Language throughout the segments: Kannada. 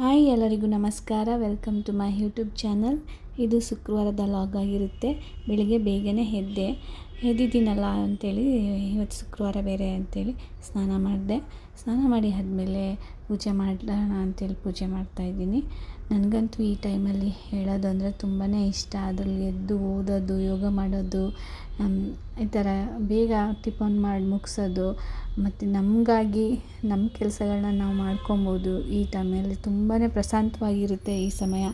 ಹಾಯ್ ಎಲ್ಲರಿಗೂ ನಮಸ್ಕಾರ. Welcome to my YouTube channel ಇದು ಶುಕ್ರವಾರದ ಲಾಗ್ ಆಗಿರುತ್ತೆ. ಬೆಳಿಗ್ಗೆ ಬೇಗನೆ ಎದ್ದೆ. ಎದ್ದಿದ್ದೀನಲ್ಲ ಅಂಥೇಳಿ ಇವತ್ತು ಶುಕ್ರವಾರ ಬೇರೆ ಅಂಥೇಳಿ ಸ್ನಾನ ಮಾಡಿದೆ. ಸ್ನಾನ ಮಾಡಿ ಆದಮೇಲೆ ಪೂಜೆ ಮಾಡೋಣ ಅಂಥೇಳಿ ಪೂಜೆ ಮಾಡ್ತಾಯಿದ್ದೀನಿ ನನಗಂತೂ ಈ ಟೈಮಲ್ಲಿ ಹೇಳೋದು ಅಂದರೆ ತುಂಬಾ ಇಷ್ಟ. ಅದರಲ್ಲಿ ಎದ್ದು ಓದೋದು, ಯೋಗ ಮಾಡೋದು ಈ ಥರ ಬೇಗ ಟಿಫನ್ ಮಾಡಿ ಮುಗಿಸೋದು, ಮತ್ತು ನಮಗಾಗಿ, ನಮ್ಮ ಕೆಲಸಗಳನ್ನ ನಾವು ಮಾಡ್ಕೊಬೋದು ಈ ಟೈಮಲ್ಲಿ ತುಂಬಾ ಪ್ರಶಾಂತವಾಗಿರುತ್ತೆ ಈ ಸಮಯ.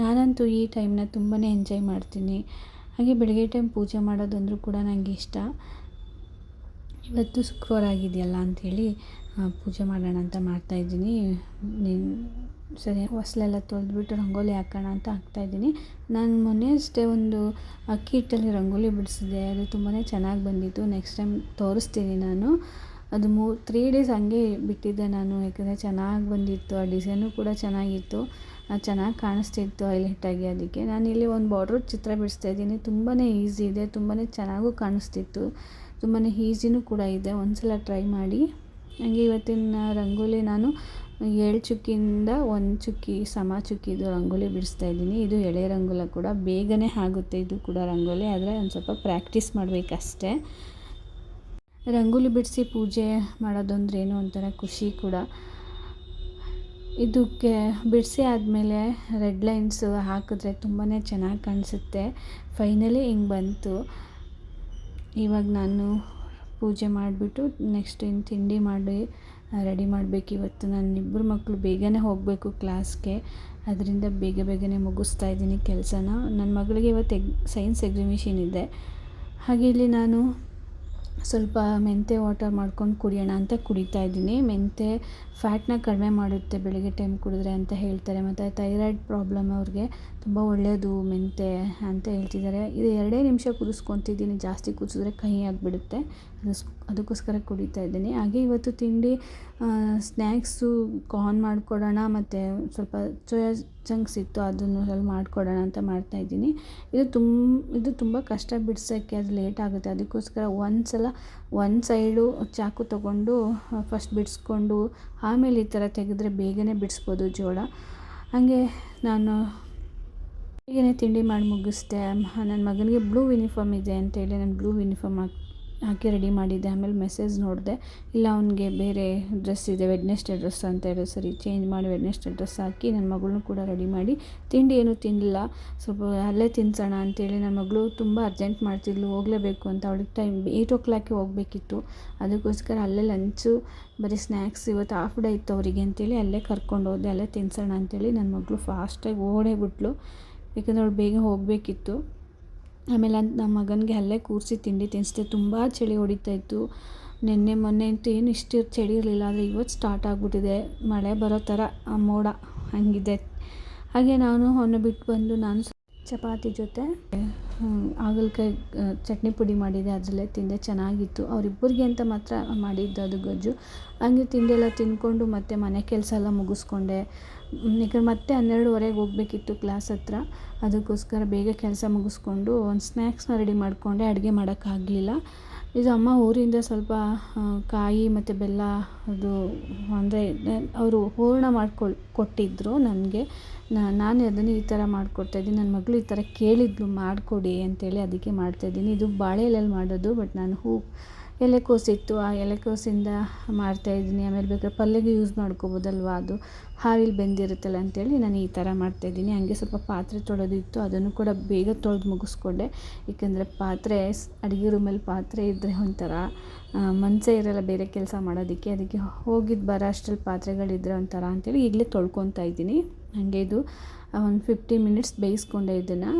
ನಾನಂತೂ ಈ ಟೈಮ್ನ ತುಂಬಾ ಎಂಜಾಯ್ ಮಾಡ್ತೀನಿ. ಹಾಗೆ ಬೆಳಗ್ಗೆ ಟೈಮ್ ಪೂಜೆ ಮಾಡೋದಂದರೂ ಕೂಡ ನನಗೆ ಇಷ್ಟ. ಇವತ್ತು ಶುಕ್ರವಾರ ಆಗಿದೆಯಲ್ಲ ಅಂಥೇಳಿ ಪೂಜೆ ಮಾಡೋಣ ಅಂತ ಮಾಡ್ತಾಯಿದ್ದೀನಿ ಸರಿ, ಹೊಸ್ಲೆಲ್ಲ ತೊಳೆದ್ಬಿಟ್ಟು ರಂಗೋಲಿ ಹಾಕೋಣ ಅಂತ ಹಾಕ್ತಾಯಿದ್ದೀನಿ ನಾನು ಮೊನ್ನೆ ಅಷ್ಟೇ ಒಂದು ಅಕ್ಕಿ ಹಿಟ್ಟಲ್ಲಿ ರಂಗೋಲಿ ಬಿಡಿಸಿದೆ. ಅದು ತುಂಬಾ ಚೆನ್ನಾಗಿ ಬಂದಿತ್ತು. ನೆಕ್ಸ್ಟ್ ಟೈಮ್ ತೋರಿಸ್ತೀನಿ ನಾನು. ಅದು ಮೂ ತ್ರೀ ಡೇಸ್ ಹಂಗೆ ಬಿಟ್ಟಿದ್ದೆ ನಾನು. ಯಾಕಂದರೆ ಚೆನ್ನಾಗಿ ಬಂದಿತ್ತು. ಆ ಡಿಸೈನು ಕೂಡ ಚೆನ್ನಾಗಿತ್ತು. ಚೆನ್ನಾಗಿ ಕಾಣಿಸ್ತಿತ್ತು ಹೈಲೈಟಾಗಿ ಅದಕ್ಕೆ. ನಾನು ಇಲ್ಲಿ ಒಂದು ಬಾರ್ಡ್ರ್ ಚಿತ್ರ ಬಿಡಿಸ್ತಾ ಇದ್ದೀನಿ. ತುಂಬಾ ಈಸಿ ಇದೆ. ತುಂಬಾ ಚೆನ್ನಾಗೂ ಕಾಣಿಸ್ತಿತ್ತು. ತುಂಬಾ ಈಸಿನೂ ಕೂಡ ಇದೆ. ಒಂದು ಸಲ ಟ್ರೈ ಮಾಡಿ. ಹಾಗೆ ಇವತ್ತಿನ ರಂಗೋಲಿ ನಾನು ಏಳು ಚುಕ್ಕಿಯಿಂದ ಒಂದು ಚುಕ್ಕಿ ಸಮ ಚುಕ್ಕಿದು ರಂಗೋಲಿ ಬಿಡಿಸ್ತಾ ಇದ್ದೀನಿ. ಇದು ಎಳೆ ರಂಗೋಲ ಕೂಡ. ಬೇಗನೆ ಆಗುತ್ತೆ ಇದು ಕೂಡ ರಂಗೋಲಿ. ಆದರೆ ಒಂದು ಸ್ವಲ್ಪ ಪ್ರಾಕ್ಟೀಸ್ ಮಾಡಬೇಕಷ್ಟೇ. ರಂಗೋಲಿ ಬಿಡಿಸಿ ಪೂಜೆ ಮಾಡೋದಂದ್ರೆ ಏನೋ ಒಂಥರ ಖುಷಿ ಕೂಡ. ಇದಕ್ಕೆ ಬಿಡಿಸಿ ಆದಮೇಲೆ ರೆಡ್ ಲೈನ್ಸು ಹಾಕಿದ್ರೆ ತುಂಬಾ ಚೆನ್ನಾಗಿ ಕಾಣಿಸುತ್ತೆ. ಫೈನಲಿ ಹಿಂಗೆ ಬಂತು. ಇವಾಗ ನಾನು ಪೂಜೆ ಮಾಡಿಬಿಟ್ಟು ನೆಕ್ಸ್ಟ್ ಇನ್ನು ತಿಂಡಿ ಮಾಡಿ ರೆಡಿ ಮಾಡಬೇಕು. ಇವತ್ತು ನನ್ನ ಇಬ್ಬರು ಮಕ್ಕಳು ಬೇಗನೆ ಹೋಗಬೇಕು ಕ್ಲಾಸ್ಗೆ ಅದರಿಂದ ಬೇಗ ಬೇಗನೆ ಮುಗಿಸ್ತಾ ಇದ್ದೀನಿ ಕೆಲಸನ. ನನ್ನ ಮಗಳಿಗೆ ಇವತ್ತು ಎಗ್ ಸೈನ್ಸ್ ಎಕ್ಸಿಬಿಷನ್ ಇದೆ. ಹಾಗೆ ಇಲ್ಲಿ ನಾನು ಸ್ವಲ್ಪ ಮೆಂತ್ಯ ವಾಟರ್ ಮಾಡ್ಕೊಂಡು ಕುಡಿಯೋಣ ಅಂತ ಕುಡಿತಾ ಇದ್ದೀನಿ. ಮೆಂತ್ಯ ಫ್ಯಾಟ್ನ ಕಡಿಮೆ ಮಾಡುತ್ತೆ ಬೆಳಗ್ಗೆ ಟೈಮ್ ಕುಡಿದ್ರೆ ಅಂತ ಹೇಳ್ತಾರೆ. ಮತ್ತು ಥೈರಾಯ್ಡ್ ಪ್ರಾಬ್ಲಮ್ ಅವ್ರಿಗೆ ತುಂಬ ಒಳ್ಳೆಯದು ಮೆಂತ್ಯ ಅಂತ ಹೇಳ್ತಿದ್ದಾರೆ. ಇದು ಎರಡೇ ನಿಮಿಷ ಕುದಿಸ್ಕೊತಿದ್ದೀನಿ. ಜಾಸ್ತಿ ಕುದಿಸಿದ್ರೆ ಕಹಿ ಆಗಿಬಿಡುತ್ತೆ. ಅದಕ್ಕೋಸ್ಕರ ಕುಡಿತಾ ಇದ್ದೀನಿ. ಹಾಗೆ ಇವತ್ತು ತಿಂಡಿ ಸ್ನ್ಯಾಕ್ಸು ಕಾರ್ನ್ ಮಾಡಿಕೊಡೋಣ ಮತ್ತು ಸ್ವಲ್ಪ ಸೋಯಾ ಚಂಕ್ಸ್ ಇತ್ತು ಅದನ್ನು ಸ್ವಲ್ಪ ಮಾಡಿಕೊಡೋಣ ಅಂತ ಮಾಡ್ತಾಯಿದ್ದೀನಿ ಇದು ತುಂಬ ಇದು ತುಂಬ ಕಷ್ಟ ಬಿಡ್ಸೋಕ್ಕೆ ಅದು ಲೇಟ್ ಆಗುತ್ತೆ. ಅದಕ್ಕೋಸ್ಕರ ಒಂದು ಸಲ ಒಂದು ಸೈಡು ಚಾಕು ತಗೊಂಡು ಫಸ್ಟ್ ಬಿಡಿಸ್ಕೊಂಡು, ಆಮೇಲೆ ಈ ಥರ ತೆಗೆದ್ರೆ ಬೇಗನೆ ಬಿಡಿಸ್ಬೋದು ಜೋಳ. ಹಾಗೆ ನಾನು ಬೇಗನೆ ತಿಂಡಿ ಮಾಡಿ ಮುಗಿಸ್ದೆ. ನನ್ನ ಮಗನಿಗೆ ಬ್ಲೂ ಯೂನಿಫಾರ್ಮ್ ಇದೆ ಅಂತೇಳಿ ನಾನು ಬ್ಲೂ ಯೂನಿಫಾರ್ಮ್ ಹಾಕಿ ಹಾಕಿ ರೆಡಿ ಮಾಡಿದ್ದೆ. ಆಮೇಲೆ ಮೆಸೇಜ್ ನೋಡಿದೆ. ಇಲ್ಲ, ಅವನಿಗೆ ಬೇರೆ ಡ್ರೆಸ್ ಇದೆ ವೆಡ್ನೆಸ್ಡೇ ಡ್ರೆಸ್ ಅಂತ ಹೇಳಿ. ಸರಿ ಚೇಂಜ್ ಮಾಡಿ ವೆಡ್ನೆಸ್ಡೇ ಡ್ರೆಸ್ ಹಾಕಿ ನನ್ನ ಮಗಳನ್ನೂ ಕೂಡ ರೆಡಿ ಮಾಡಿ. ತಿಂಡಿ ಏನೂ ತಿನ್ನಲಿಲ್ಲ ಸ್ವಲ್ಪ ಅಲ್ಲೇ ತಿನ್ಸೋಣ ಅಂತೇಳಿ ನನ್ನ ಮಗಳು ತುಂಬ ಅರ್ಜೆಂಟ್ ಮಾಡ್ತಿದ್ಲು. ಹೋಗಲೇಬೇಕು ಅಂತ ಅವಳಿಗೆ ಟೈಮ್ ಏಯ್ಟ್ ಓ ಕ್ಲಾಕಿಗೆ ಹೋಗಬೇಕಿತ್ತು. ಅದಕ್ಕೋಸ್ಕರ ಅಲ್ಲೇ ಲಂಚು ಬರೀ ಸ್ನ್ಯಾಕ್ಸ್ ಇವತ್ತು ಹಾಫ್ ಡೇ ಇತ್ತು ಅವರಿಗೆ ಅಂತೇಳಿ ಅಲ್ಲೇ ಕರ್ಕೊಂಡು ಹೋದೆ. ಅಲ್ಲೇ ತಿನ್ಸೋಣ ಅಂತೇಳಿ ನನ್ನ ಮಗಳು ಫಾಸ್ಟಾಗಿ ಓಡೇ ಬಿಟ್ಲು. ಯಾಕಂದರೆ ಅವಳು ಬೇಗ ಹೋಗಬೇಕಿತ್ತು. ಆಮೇಲೆ ನಮ್ಮ ಮಗನಿಗೆ ಅಲ್ಲೇ ಕೂರಿಸಿ ತಿಂಡಿ ತಿನ್ನಿಸ್ದೆ. ತುಂಬ ಚಳಿ ಹೊಡಿತಾ ಇತ್ತು. ನಿನ್ನೆ ಮೊನ್ನೆ ಅಂತೂ ಏನು ಇಷ್ಟು ಚಳಿ ಇರಲಿಲ್ಲ, ಆದರೆ ಇವತ್ತು ಸ್ಟಾರ್ಟ್ ಆಗಿಬಿಟ್ಟಿದೆ. ಮಳೆ ಬರೋ ಥರ ಮೋಡ ಹಾಗಿದೆ. ಹಾಗೆ ನಾನು ಅವನ್ನ ಬಿಟ್ಟು ಬಂದು ನಾನು ಚಪಾತಿ ಜೊತೆ ಹಾಗಲಕಾಯಿ ಚಟ್ನಿ ಪುಡಿ ಮಾಡಿದೆ, ಅದರಲ್ಲೇ ತಿಂದೆ, ಚೆನ್ನಾಗಿತ್ತು. ಅವರಿಬ್ಬರಿಗೆ ಅಂತ ಮಾತ್ರ ಮಾಡಿದ್ದು ಅದು ಗೊಜ್ಜು. ಹಂಗೆ ತಿಂಡಿ ಎಲ್ಲ ತಿಂದ್ಕೊಂಡು ಮತ್ತೆ ಮನೆ ಕೆಲಸ ಎಲ್ಲ ಮುಗಿಸ್ಕೊಂಡೆ. ಯಾಕಂದ್ರೆ ಮತ್ತೆ ಹನ್ನೆರಡುವರೆಗೆ ಹೋಗಬೇಕಿತ್ತು ಕ್ಲಾಸ್ ಹತ್ರ. ಅದಕ್ಕೋಸ್ಕರ ಬೇಗ ಕೆಲಸ ಮುಗಿಸ್ಕೊಂಡು ಒಂದು ಸ್ನ್ಯಾಕ್ಸ್ನ ರೆಡಿ ಮಾಡಿಕೊಂಡೆ. ಅಡುಗೆ ಮಾಡೋಕ್ಕಾಗಲಿಲ್ಲ. ಇದು ಅಮ್ಮ ಊರಿಂದ ಸ್ವಲ್ಪ ಕಾಯಿ ಮತ್ತು ಬೆಲ್ಲ ಅದು ಅಂದರೆ ಅವರು ಹೂರ್ಣ ಮಾಡ್ಕೊಳ್ ಕೊಟ್ಟಿದ್ದರು ನನಗೆ. ನಾನು ಅದನ್ನು ಈ ಥರ ಮಾಡಿಕೊಡ್ತಾಯಿದ್ದೀನಿ ನನ್ನ ಮಗಳು ಈ ಥರ ಕೇಳಿದ್ಲು, ಮಾಡಿಕೊಡಿ ಅಂತೇಳಿ ಅದಕ್ಕೆ ಮಾಡ್ತಾಯಿದ್ದೀನಿ ಇದು ಬಾಳೆ ಎಲೆಯಲ್ಲಿ ಮಾಡೋದು, ಬಟ್ ನಾನು ಹೂ ಎಲೆಕೋಸಿತ್ತು ಆ ಎಲೆಕೋಸಿಂದ ಮಾಡ್ತಾಯಿದ್ದೀನಿ ಆಮೇಲೆ ಬೇಕಾದ್ರೆ ಪಲ್ಯಗೆ ಯೂಸ್ ಮಾಡ್ಕೊಬೋದಲ್ವ ಅದು? ಹಾವಿಲ್ ಬೆಂದಿರುತ್ತಲ್ಲ ಅಂತೇಳಿ ನಾನು ಈ ಥರ ಮಾಡ್ತಾಯಿದ್ದೀನಿ ಹಾಗೆ ಸ್ವಲ್ಪ ಪಾತ್ರೆ ತೊಳೆದಿತ್ತು. ಅದನ್ನು ಕೂಡ ಬೇಗ ತೊಳೆದು ಮುಗಿಸ್ಕೊಂಡೆ. ಏಕೆಂದರೆ ಪಾತ್ರೆ ಅಡುಗೆ ರೂಮಲ್ಲಿ ಪಾತ್ರೆ ಇದ್ದರೆ ಒಂಥರ ಮನಸೇ ಇರೋಲ್ಲ ಬೇರೆ ಕೆಲಸ ಮಾಡೋದಕ್ಕೆ. ಅದಕ್ಕೆ ಹೋಗಿದ್ದು ಬರೋ ಅಷ್ಟ್ರಲ್ಲಿ ಪಾತ್ರೆಗಳಿದ್ದರೆ ಒಂಥರ ಅಂತೇಳಿ ಈಗಲೇ ತೊಳ್ಕೊತಾ ಇದ್ದೀನಿ. ಹಾಗೆ ಇದು ಒಂದು ಫಿಫ್ಟಿ ಮಿನಿಟ್ಸ್ ಬೇಯಿಸ್ಕೊಂಡೆ ಇದನ್ನು.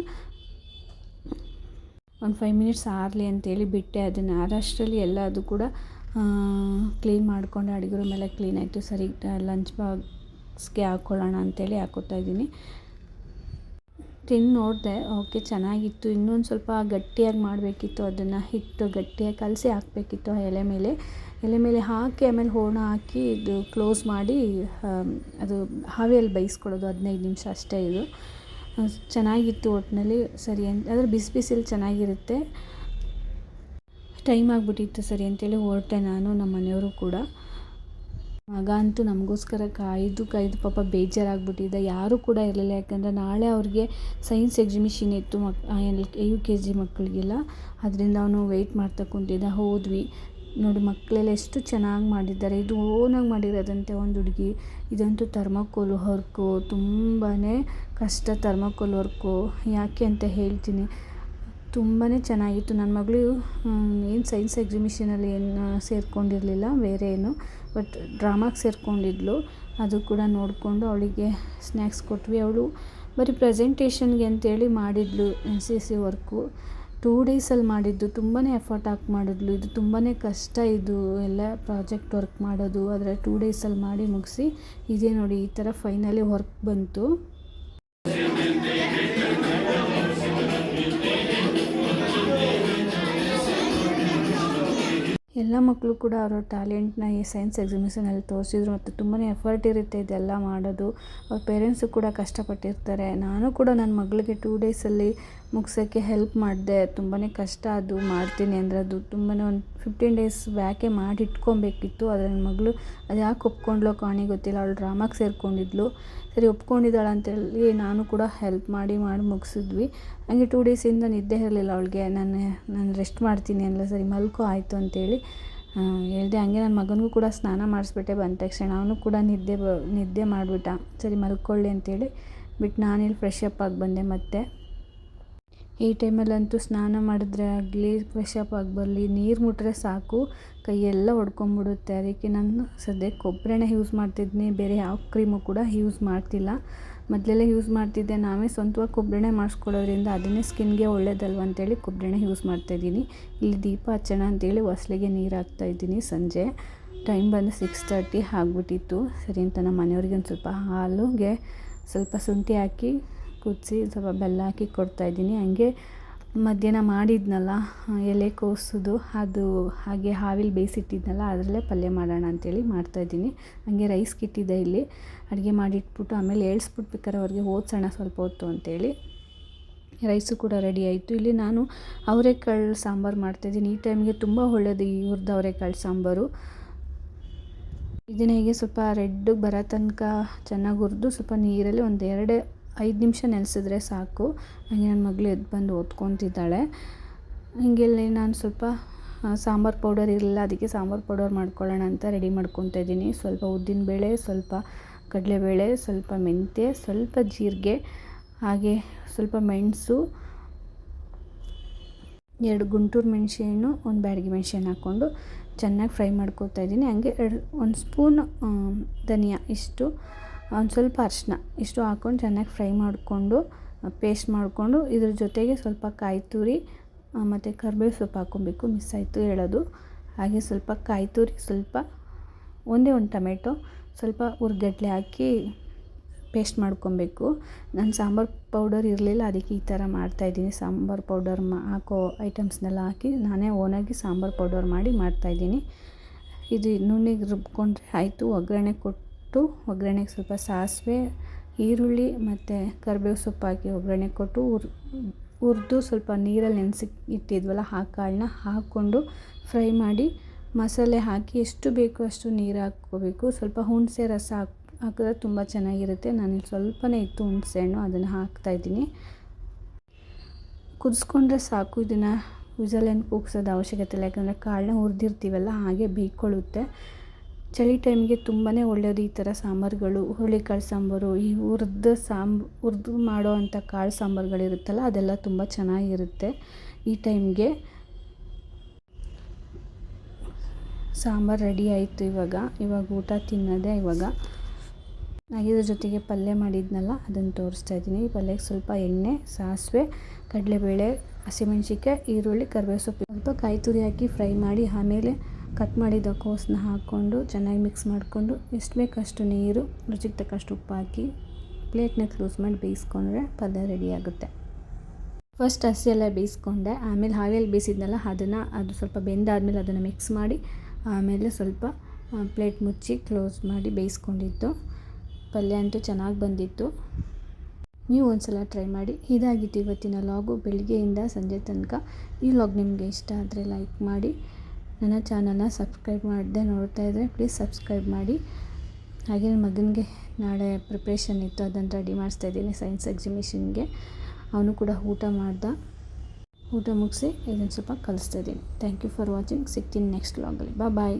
ಒಂದು ಫೈವ್ ಮಿನಿಟ್ಸ್ ಆರಲಿ ಅಂತೇಳಿ ಬಿಟ್ಟೆ. ಅದನ್ನು ಆರಷ್ಟರಲ್ಲಿ ಎಲ್ಲ ಅದು ಕೂಡ ಕ್ಲೀನ್ ಮಾಡಿಕೊಂಡು ಅಡುಗೆ ಮೇಲೆ ಕ್ಲೀನ್ ಆಯಿತು. ಸರಿ ಲಂಚ್ ಬಾಕ್ಸ್ಗೆ ಹಾಕ್ಕೊಳ್ಳೋಣ ಅಂತೇಳಿ ಹಾಕೋತಾ ಇದ್ದೀನಿ. ತಿಂದು ನೋಡಿದೆ ಓಕೆ ಚೆನ್ನಾಗಿತ್ತು. ಇನ್ನೊಂದು ಸ್ವಲ್ಪ ಗಟ್ಟಿಯಾಗಿ ಮಾಡಬೇಕಿತ್ತು. ಅದನ್ನು ಹಿಟ್ಟು ಗಟ್ಟಿಯಾಗಿ ಕಲಸಿ ಹಾಕಬೇಕಿತ್ತು ಎಲೆ ಮೇಲೆ. ಎಲೆ ಮೇಲೆ ಹಾಕಿ, ಆಮೇಲೆ ಹೋಣ ಹಾಕಿ ಇದು ಕ್ಲೋಸ್ ಮಾಡಿ ಅದು ಹಾವಿಯಲ್ಲಿ ಬೇಯಿಸ್ಕೊಳ್ಳೋದು ಹದಿನೈದು ನಿಮಿಷ ಅಷ್ಟೇ ಇದು. ಚೆನ್ನಾಗಿತ್ತು ಒಟ್ಟಿನಲ್ಲಿ ಸರಿ ಅಂತ ಅಂದರೆ ಬಿಸಿ ಬಿಸಿಲು ಚೆನ್ನಾಗಿರುತ್ತೆ. ಟೈಮ್ ಆಗಿಬಿಟ್ಟಿತ್ತು ಸರಿ ಅಂತೇಳಿ ಹೊರಟೆ ನಾನು ನಮ್ಮ ಮನೆಯವರು ಕೂಡ. ಮಗ ಅಂತೂ ನಮಗೋಸ್ಕರ ಕಾಯ್ದು ಕಾಯ್ದು ಪಾಪ ಬೇಜಾರಾಗ್ಬಿಟ್ಟಿದ್ದ ಯಾರೂ ಕೂಡ ಇರಲಿಲ್ಲ, ಯಾಕಂದರೆ ನಾಳೆ ಅವ್ರಿಗೆ ಸೈನ್ಸ್ ಎಕ್ಸಿಬಿಷನ್ ಇತ್ತು ಮಕ್ ಯು ಕೆ ಜಿ ಮಕ್ಕಳಿಗೆಲ್ಲ. ಅದರಿಂದ ಅವನು ವೆಯ್ಟ್ ಮಾಡ್ತಾ ಕುಂತಿದ್ದ. ಹೋದ್ವಿ. ನೋಡಿ, ಮಕ್ಕಳೆಲ್ಲ ಎಷ್ಟು ಚೆನ್ನಾಗಿ ಮಾಡಿದ್ದಾರೆ. ಇದು ಓನಾಗಿ ಮಾಡಿರೋದಂತೆ ಒಂದು ಹುಡುಗಿ. ಇದಂತೂ ಥರ್ಮಾಕೋಲ್ ವರ್ಕು. ತುಂಬಾ ಕಷ್ಟ ಥರ್ಮಾಕೋಲ್ ವರ್ಕು. ಯಾಕೆ ಅಂತ ಹೇಳ್ತೀನಿ. ತುಂಬಾ ಚೆನ್ನಾಗಿತ್ತು. ನನ್ನ ಮಗಳು ಏನು ಸೈನ್ಸ್ ಎಕ್ಸಿಬಿಷನಲ್ಲಿ ಏನು ಸೇರಿಕೊಂಡಿರಲಿಲ್ಲ, ಬೇರೆ ಏನು, ಬಟ್ ಡ್ರಾಮಾಗೆ ಸೇರಿಕೊಂಡಿದ್ಲು. ಅದು ಕೂಡ ನೋಡಿಕೊಂಡು ಅವಳಿಗೆ ಸ್ನ್ಯಾಕ್ಸ್ ಕೊಟ್ವಿ. ಅವಳು ಬರೀ ಪ್ರೆಸೆಂಟೇಷನ್ಗೆ ಅಂತೇಳಿ ಮಾಡಿದ್ಲು N C C work. Two ಡೇಸಲ್ಲಿ ಮಾಡಿದ್ದು ತುಂಬಾ ಎಫರ್ಟ್ ಹಾಕಿ ಮಾಡಿದ್ಲು. ಇದು ತುಂಬಾ ಕಷ್ಟ ಇದು. ಎಲ್ಲ ಪ್ರಾಜೆಕ್ಟ್ ವರ್ಕ್ ಮಾಡೋದು, ಆದರೆ ಟೂ ಡೇಸಲ್ಲಿ ಮಾಡಿ ಮುಗಿಸಿ, ಇದೇ ನೋಡಿ ಈ ಥರ ಫೈನಲಿ ವರ್ಕ್ ಬಂತು. ಎಲ್ಲ ಮಕ್ಕಳು ಕೂಡ ಅವರ ಟ್ಯಾಲೆಂಟ್ನ ಈ ಸೈನ್ಸ್ ಎಕ್ಸಿಬಿಷನಲ್ಲಿ ತೋರಿಸಿದ್ರು ಮತ್ತು ತುಂಬಾ ಎಫರ್ಟ್ ಇರುತ್ತೆ ಇದೆಲ್ಲ ಮಾಡೋದು. ಅವ್ರ ಪೇರೆಂಟ್ಸು ಕೂಡ ಕಷ್ಟಪಟ್ಟಿರ್ತಾರೆ. ನಾನು ಕೂಡ ನನ್ನ ಮಗಳಿಗೆ ಟೂ ಡೇಸಲ್ಲಿ ಮುಗ್ಸೋಕ್ಕೆ ಹೆಲ್ಪ್ ಮಾಡಿದೆ. ತುಂಬಾ ಕಷ್ಟ ಅದು. ಮಾಡ್ತೀನಿ ಅಂದರೆ ಅದು ತುಂಬಾ ಒಂದು ಫಿಫ್ಟೀನ್ ಡೇಸ್ ಬ್ಯಾಕೆ ಮಾಡಿ ಇಟ್ಕೊಬೇಕಿತ್ತು. ಆದರೆ ನನ್ನ ಮಗಳು ಅದು ಯಾಕೆ ಒಪ್ಕೊಂಡ್ಲೋ ಕಾಣಿ ಗೊತ್ತಿಲ್ಲ. ಅವಳು ಡ್ರಾಮಾಗೆ ಸೇರಿಕೊಂಡಿದ್ಲು. ಸರಿ ಒಪ್ಕೊಂಡಿದ್ದಾಳೆ ಅಂತೇಳಿ ನಾನು ಕೂಡ ಹೆಲ್ಪ್ ಮಾಡಿ ಮಾಡಿ ಮುಗಿಸಿದ್ವಿ. ಹಂಗೆ ಟೂ ಡೇಸಿಂದ ನಿದ್ದೆ ಇರಲಿಲ್ಲ ಅವಳಿಗೆ. ನಾನು ನಾನು ರೆಸ್ಟ್ ಮಾಡ್ತೀನಿ ಅಲ್ಲ ಸರಿ, ಮಲ್ಕೋ, ಆಯಿತು ಅಂತೇಳಿ ಹೇಳಿದೆ. ಹಂಗೆ ನನ್ನ ಮಗನಿಗೂ ಕೂಡ ಸ್ನಾನ ಮಾಡಿಸ್ಬಿಟ್ಟೆ ಬಂದ ತಕ್ಷಣ. ಅವನು ಕೂಡ ನಿದ್ದೆ ಬ, ನಿದ್ದೆ ಮಾಡಿಬಿಟ್ಟ. ಸರಿ, ಮಲ್ಕೊಳ್ಳಿ ಅಂತೇಳಿ ಬಿಟ್ಟು ನಾನಿಲ್ಲಿ ಫ್ರೆಶ್ ಅಪ್ ಆಗಿ ಬಂದೆ ಮತ್ತೆ. ಈ ಟೈಮಲ್ಲಂತೂ ಸ್ನಾನ ಮಾಡಿದ್ರೆ ಆಗಲಿ ಫ್ರೆಶಪ್ ಅಪ್ ಆಗಿ ಬರಲಿ ನೀರು ಮುಟ್ಟರೆ ಸಾಕು, ಕೈಯೆಲ್ಲ ಒಡ್ಕೊಂಬಿಡುತ್ತೆ. ಅದಕ್ಕೆ ನಾನು ಸದ್ಯಕ್ಕೆ ಕೊಬ್ಬರೆಣ್ಣೆ ಯೂಸ್ ಮಾಡ್ತಿದ್ದೀನಿ ಬೇರೆ ಯಾವ ಕ್ರೀಮು ಕೂಡ ಯೂಸ್ ಮಾಡ್ತಿಲ್ಲ. ಮೊದಲೆಲ್ಲ ಯೂಸ್ ಮಾಡ್ತಿದ್ದೆ. ನಾವೇ ಸ್ವಂತವಾಗಿ ಕೊಬ್ಬರಿಣೆ ಮಾಡಿಸ್ಕೊಳ್ಳೋದ್ರಿಂದ ಅದನ್ನೇ ಸ್ಕಿನ್ಗೆ ಒಳ್ಳೇದಲ್ವ ಅಂತೇಳಿ ಕೊಬ್ಬರೆಣ್ಣೆ ಯೂಸ್ ಮಾಡ್ತಾಯಿದ್ದೀನಿ ಇಲ್ಲಿ ದೀಪ ಹಚ್ಚೋಣ ಅಂತೇಳಿ ಹೊಸ್ಲಿಗೆ ನೀರು ಹಾಕ್ತಾಯಿದ್ದೀನಿ ಸಂಜೆ ಟೈಮ್ ಬಂದು ಸಿಕ್ಸ್ ತರ್ಟಿ ಆಗ್ಬಿಟ್ಟಿತ್ತು. ಸರಿ ಅಂತ ನಮ್ಮ ಮನೆಯವ್ರಿಗೆ ಒಂದು ಸ್ವಲ್ಪ ಹಾಲುಗೆ ಸ್ವಲ್ಪ ಶುಂಠಿ ಹಾಕಿ ಕುದಿಸಿ ಸ್ವಲ್ಪ ಬೆಲ್ಲ ಹಾಕಿ ಕೊಡ್ತಾಯಿದ್ದೀನಿ ಹಂಗೆ ಮಧ್ಯಾಹ್ನ ಮಾಡಿದ್ನಲ್ಲ ಎಲೆಕೋಸುದು ಅದು ಹಾಗೆ ಹಾವಿಲ್ ಬೇಯಿಸಿಟ್ಟಿದ್ನಲ್ಲ, ಅದರಲ್ಲೇ ಪಲ್ಯ ಮಾಡೋಣ ಅಂತೇಳಿ ಮಾಡ್ತಾಯಿದ್ದೀನಿ ಹಂಗೆ ರೈಸ್ ಕಿಟ್ಟಿದೆ ಇಲ್ಲಿ. ಅಡುಗೆ ಮಾಡಿಟ್ಬಿಟ್ಟು ಆಮೇಲೆ ಏಳ್ಸ್ಬಿಟ್ಟು ಬೇಕಾದ್ರೆ ಅವ್ರಿಗೆ ಓದಿಸೋಣ ಸ್ವಲ್ಪ ಹೊತ್ತು ಅಂತೇಳಿ. ರೈಸು ಕೂಡ ರೆಡಿ ಆಯಿತು. ಇಲ್ಲಿ ನಾನು ಅವರೆಕಾಳು ಸಾಂಬಾರು ಮಾಡ್ತಾಯಿದ್ದೀನಿ ಈ ಟೈಮ್ಗೆ ತುಂಬ ಒಳ್ಳೆಯದು ಈ ಹುರಿದು ಅವರೆಕಾಳು ಸಾಂಬಾರು. ಇದನ್ನ ಹೀಗೆ ಸ್ವಲ್ಪ ರೆಡ್ಗೆ ಬರೋ ತನಕ ಚೆನ್ನಾಗಿ ಹುರಿದು ಸ್ವಲ್ಪ ನೀರಲ್ಲಿ ಒಂದು ಐದು ನಿಮಿಷ ನೆನೆಸಿದ್ರೆ ಸಾಕು. ಹಾಗೆ ನನ್ನ ಮಗಳು ಎದ್ದು ಬಂದು ಓದ್ಕೊತಿದ್ದಾಳೆ. ಇಲ್ಲಿ ನಾನು ಸ್ವಲ್ಪ ಸಾಂಬಾರು ಪೌಡರ್ ಇರಲಿಲ್ಲ, ಅದಕ್ಕೆ ಸಾಂಬಾರು ಪೌಡರ್ ಮಾಡ್ಕೊಳ್ಳೋಣ ಅಂತ ರೆಡಿ ಮಾಡ್ಕೊತಾ ಇದ್ದೀನಿ. ಸ್ವಲ್ಪ ಉದ್ದಿನಬೇಳೆ ಸ್ವಲ್ಪ ಕಡಲೆಬೇಳೆ, ಸ್ವಲ್ಪ ಮೆಂತ್ಯೆ, ಸ್ವಲ್ಪ ಜೀರಿಗೆ, ಹಾಗೆ ಸ್ವಲ್ಪ ಮೆಣಸು, ಎರಡು ಗುಂಟೂರು ಮೆಣಸಿನ, ಒಂದು ಬ್ಯಾಡಗಿ ಮೆಣಸಿನ ಹಾಕ್ಕೊಂಡು ಚೆನ್ನಾಗಿ ಫ್ರೈ ಮಾಡ್ಕೊತಾ ಇದ್ದೀನಿ. ಹಂಗೆ ಎರಡು, ಒಂದು ಸ್ಪೂನ್ ಧನಿಯಾ ಇಷ್ಟು. ಒಂದು ಸ್ವಲ್ಪ ಅರಿಶಿನ ಇಷ್ಟು ಹಾಕ್ಕೊಂಡು ಚೆನ್ನಾಗಿ ಫ್ರೈ ಮಾಡಿಕೊಂಡು ಪೇಸ್ಟ್ ಮಾಡಿಕೊಂಡು ಇದ್ರ ಜೊತೆಗೆ ಸ್ವಲ್ಪ ಕಾಯಿ ತುರಿ ಮತ್ತು ಕರ್ಬೇವು ಸೊಪ್ಪು ಹಾಕ್ಕೊಬೇಕು. ಮಿಸ್ ಆಯಿತು ಹೇಳೋದು. ಹಾಗೆ ಸ್ವಲ್ಪ ಕಾಯಿ ತುರಿ ಸ್ವಲ್ಪ ಒಂದೇ ಒಂದು ಟೊಮೆಟೊ, ಸ್ವಲ್ಪ ಹುರ್ಗಡ್ಲೆ ಹಾಕಿ ಪೇಸ್ಟ್ ಮಾಡ್ಕೊಬೇಕು. ನಾನು ಸಾಂಬಾರು ಪೌಡರ್ ಇರಲಿಲ್ಲ, ಅದಕ್ಕೆ ಈ ಥರ ಮಾಡ್ತಾಯಿದ್ದೀನಿ ಸಾಂಬಾರು ಪೌಡರ್ ಮಾ ಹಾಕೋ ಐಟಮ್ಸ್ನೆಲ್ಲ ಹಾಕಿ ನಾನೇ ಓನಾಗಿ ಸಾಂಬಾರು ಪೌಡರ್ ಮಾಡಿ ಮಾಡ್ತಾಯಿದ್ದೀನಿ ಇದು ನುಣ್ಣಿಗೆ ರುಬ್ಕೊಂಡ್ರೆ ಆಯಿತು, ಒಗ್ಗರಣೆ ಕೊಟ್ಟು ಕೊಟ್ಟು ಒಗ್ಗರಣೆಗೆ ಸ್ವಲ್ಪ ಸಾಸಿವೆ, ಈರುಳ್ಳಿ ಮತ್ತು ಕರ್ಬೇವು ಸೊಪ್ಪು ಹಾಕಿ ಒಗ್ಗರಣೆ ಕೊಟ್ಟು ಹುರ್ ಹುರಿದು ಸ್ವಲ್ಪ ನೀರಲ್ಲಿ ನೆನೆಸಿ ಇಟ್ಟಿದ್ವಲ್ಲ ಆ ಕಾಳನ್ನ ಹಾಕ್ಕೊಂಡು ಫ್ರೈ ಮಾಡಿ ಮಸಾಲೆ ಹಾಕಿ ಎಷ್ಟು ಬೇಕೋ ಅಷ್ಟು ನೀರು ಹಾಕ್ಕೋಬೇಕು. ಸ್ವಲ್ಪ ಹುಣಸೆ ರಸ ಹಾಕ್, ಹಾಕಿದ್ರೆ ತುಂಬ ಚೆನ್ನಾಗಿರುತ್ತೆ. ನಾನು ಸ್ವಲ್ಪನೇ ಇತ್ತು ಹುಣಸೆ ಹಣ್ಣು, ಅದನ್ನು ಹಾಕ್ತಾಯಿದ್ದೀನಿ ಕುದಿಸ್ಕೊಂಡ್ರೆ ಸಾಕು, ಇದನ್ನು ವಿಸಲೇನು ಕೂಗ್ಸೋದು ಅವಶ್ಯಕತೆ ಇಲ್ಲ. ಯಾಕಂದರೆ ಕಾಳನ್ನ ಹುರಿದಿರ್ತೀವಲ್ಲ, ಹಾಗೆ ಬೇಯ್ಕೊಳ್ಳುತ್ತೆ ಚಳಿ ಟೈಮ್ಗೆ ತುಂಬಾ ಒಳ್ಳೆಯದು ಈ ಥರ ಸಾಂಬಾರುಗಳು, ಹುರುಳಿಕಾಳು ಸಾಂಬಾರು, ಈ ಹುರ್ದು ಸಾಂಬ್ ಹುರ್ದು ಮಾಡೋ ಅಂಥ ಕಾಳು ಸಾಂಬಾರುಗಳಿರುತ್ತಲ್ಲ ಅದೆಲ್ಲ ತುಂಬ ಚೆನ್ನಾಗಿರುತ್ತೆ ಈ ಟೈಮ್ಗೆ. ಸಾಂಬಾರು ರೆಡಿ ಆಯಿತು ಇವಾಗ ಇವಾಗ ಊಟ ತಿನ್ನೋದೇ ಇವಾಗ. ಇದ್ರ ಜೊತೆಗೆ ಪಲ್ಯ ಮಾಡಿದ್ನಲ್ಲ, ಅದನ್ನು ತೋರಿಸ್ತಾ ಇದ್ದೀನಿ. ಪಲ್ಯಕ್ಕೆ ಸ್ವಲ್ಪ ಎಣ್ಣೆ, ಸಾಸಿವೆ, ಕಡಲೆಬೇಳೆ ಹಸಿಮೆಣ್ಸಿಕಾಯಿ ಈರುಳ್ಳಿ, ಕರಿಬೇವು ಸೊಪ್ಪು, ಸ್ವಲ್ಪ ಕಾಯಿ ತುರಿ ಹಾಕಿ ಫ್ರೈ ಮಾಡಿ, ಆಮೇಲೆ ಕಟ್ ಮಾಡಿದ ಕೋಸನ್ನ ಹಾಕ್ಕೊಂಡು ಚೆನ್ನಾಗಿ ಮಿಕ್ಸ್ ಮಾಡಿಕೊಂಡು ಎಷ್ಟು ಬೇಕಷ್ಟು ನೀರು, ರುಚಿಗೆ ತಕ್ಕಷ್ಟು ಉಪ್ಪು ಹಾಕಿ ಪ್ಲೇಟ್ನ ಕ್ಲೋಸ್ ಮಾಡಿ ಬೇಯಿಸ್ಕೊಂಡ್ರೆ ಪಲ್ಯ ರೆಡಿ ಆಗುತ್ತೆ. ಫಸ್ಟ್ ಹಸಿ ಎಲ್ಲ ಬೇಯಿಸ್ಕೊಂಡೆ. ಆಮೇಲೆ ಹಾವಿಯಲ್ಲಿ ಬೇಯಿಸಿದ್ನಲ್ಲ, ಅದನ್ನು ಅದು ಸ್ವಲ್ಪ ಬೆಂದಾದಮೇಲೆ ಅದನ್ನು ಮಿಕ್ಸ್ ಮಾಡಿ, ಆಮೇಲೆ ಸ್ವಲ್ಪ ಪ್ಲೇಟ್ ಮುಚ್ಚಿ ಕ್ಲೋಸ್ ಮಾಡಿ ಬೇಯಿಸ್ಕೊಂಡಿತ್ತು ಪಲ್ಯ ಅಂತೂ ಚೆನ್ನಾಗಿ ಬಂದಿತ್ತು. ನೀವು ಒಂದು ಸಲ ಟ್ರೈ ಮಾಡಿ. ಇದಾಗಿತ್ತು ಇವತ್ತಿನ ಲಾಗು. ಬೆಳಗ್ಗೆಯಿಂದ ಸಂಜೆ ತನಕ. ಈ ಲಾಗ್ ನಿಮಗೆ ಇಷ್ಟ ಆದರೆ ಲೈಕ್ ಮಾಡಿ. ನನ್ನ ಚಾನಲ್ನ ಸಬ್ಸ್ಕ್ರೈಬ್ ಮಾಡದೆ ನೋಡ್ತಾ ಇದ್ದರೆ ಪ್ಲೀಸ್ ಸಬ್ಸ್ಕ್ರೈಬ್ ಮಾಡಿ. ಹಾಗೆ ನನ್ನ ಮಗನಿಗೆ ನಾಳೆ ಪ್ರಿಪ್ರೇಷನ್ ಇತ್ತು, ಅದನ್ನು ರೆಡಿ ಮಾಡಿಸ್ತಾ ಇದ್ದೀನಿ ಸೈನ್ಸ್ ಎಕ್ಸಿಬಿಷನ್ಗೆ ಅವನು ಕೂಡ ಊಟ ಮಾಡ್ದ. ಊಟ ಮುಗಿಸಿ ಇದನ್ನು ಸ್ವಲ್ಪ ಕಲಿಸ್ತಾ ಇದ್ದೀನಿ. ಥ್ಯಾಂಕ್ ಯು ಫಾರ್ ವಾಚಿಂಗ್ ಸಿಗ್ತೀನಿ ನೆಕ್ಸ್ಟ್ ವ್ಲಾಗಲ್ಲಿ ಬಾ ಬಾಯ್